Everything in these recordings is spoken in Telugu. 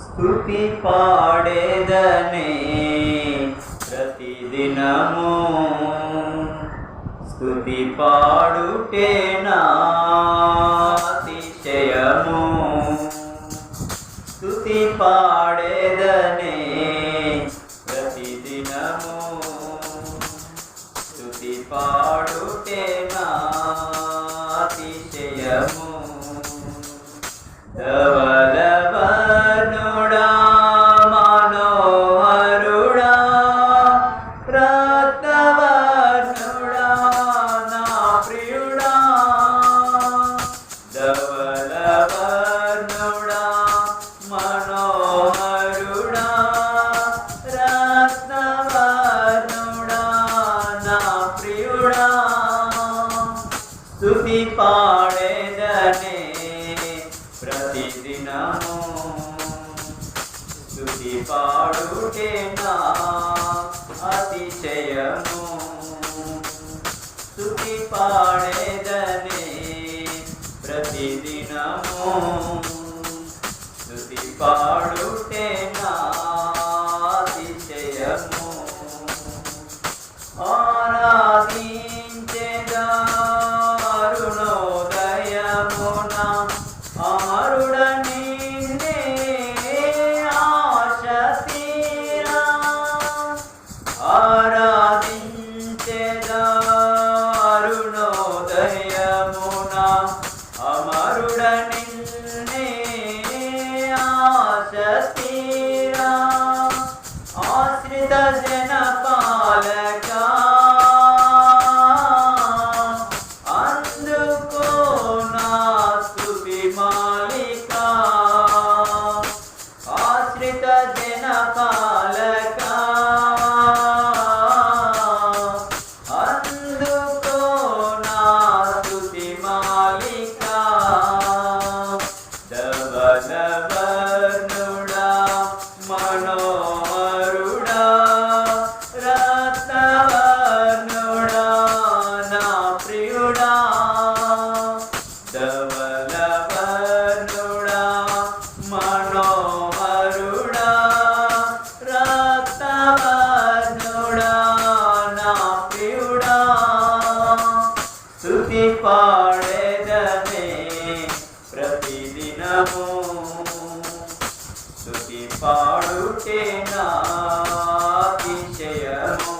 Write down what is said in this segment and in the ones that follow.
స్థుతి పాడేదనే ప్రతిదినము. స్థుతి పాడుటే నాతిశయము స్థుతి పాడేదనే ప్రతిదినము. స్థుతి పాడుటే నాతిశయము స్తుతి పాడేదనే ప్రతిదినము స్థుతి పాడుటే నా అతిశయము. స్థుతి పాడేదనే ప్రతిదినము అమరుడని పాడుటే నా అతిశయము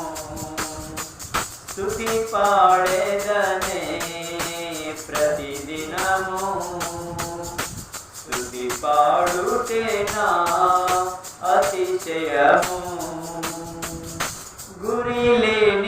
స్తుతి పాడేదనే ప్రతిదినము. స్తుతి పాడుటే నా అతిశయము. గురి లేని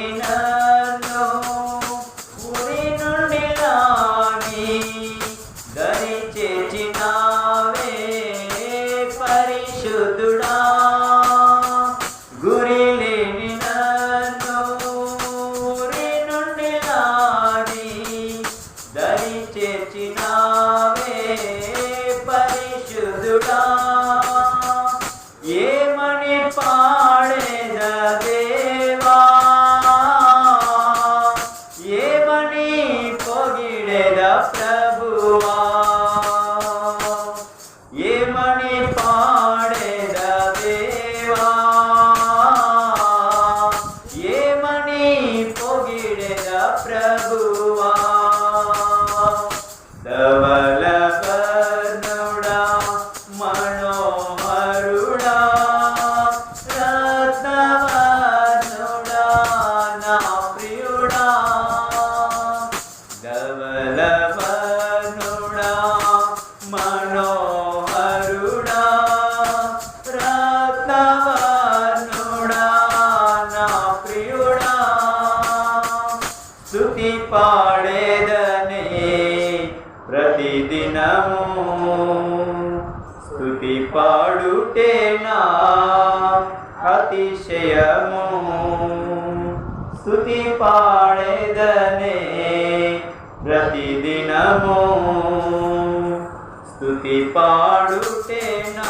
పాడేదనే ప్రతిదినము. స్తుతి పాడుటే నా అతిశయము. స్తుతి పాడేదనే ప్రతిదినము. స్థుతి పాడుటే నా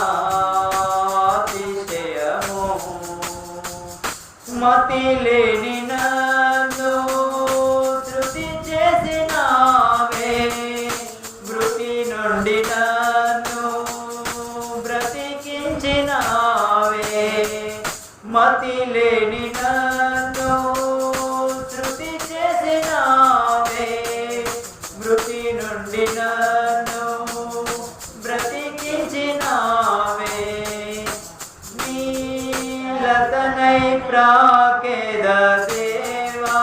మతి లేని నన్ను శృతి చేసినావే. మృతి నుండి నన్ను బ్రతికించినావే బ్రతికించినావే. మతి లేని నన్ను నీలతనై ప్రాకేద దేవా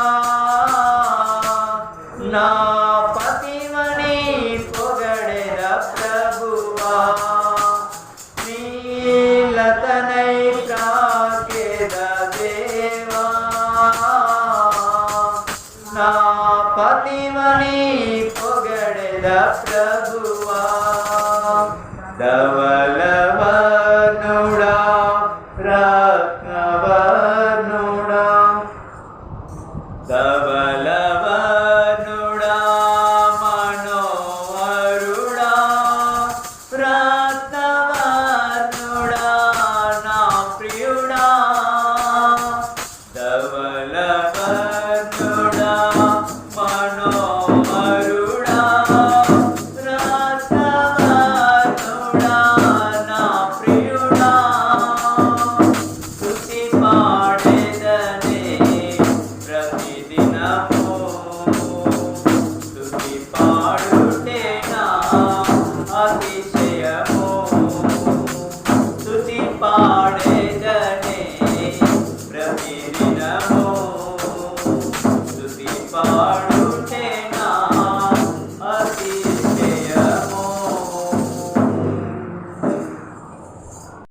నా పతిమని పొగడెద ప్రభువా నీలతనై ప్రాకేద దేవా నా పతిమని పొగడెద ప్రభువా ధవల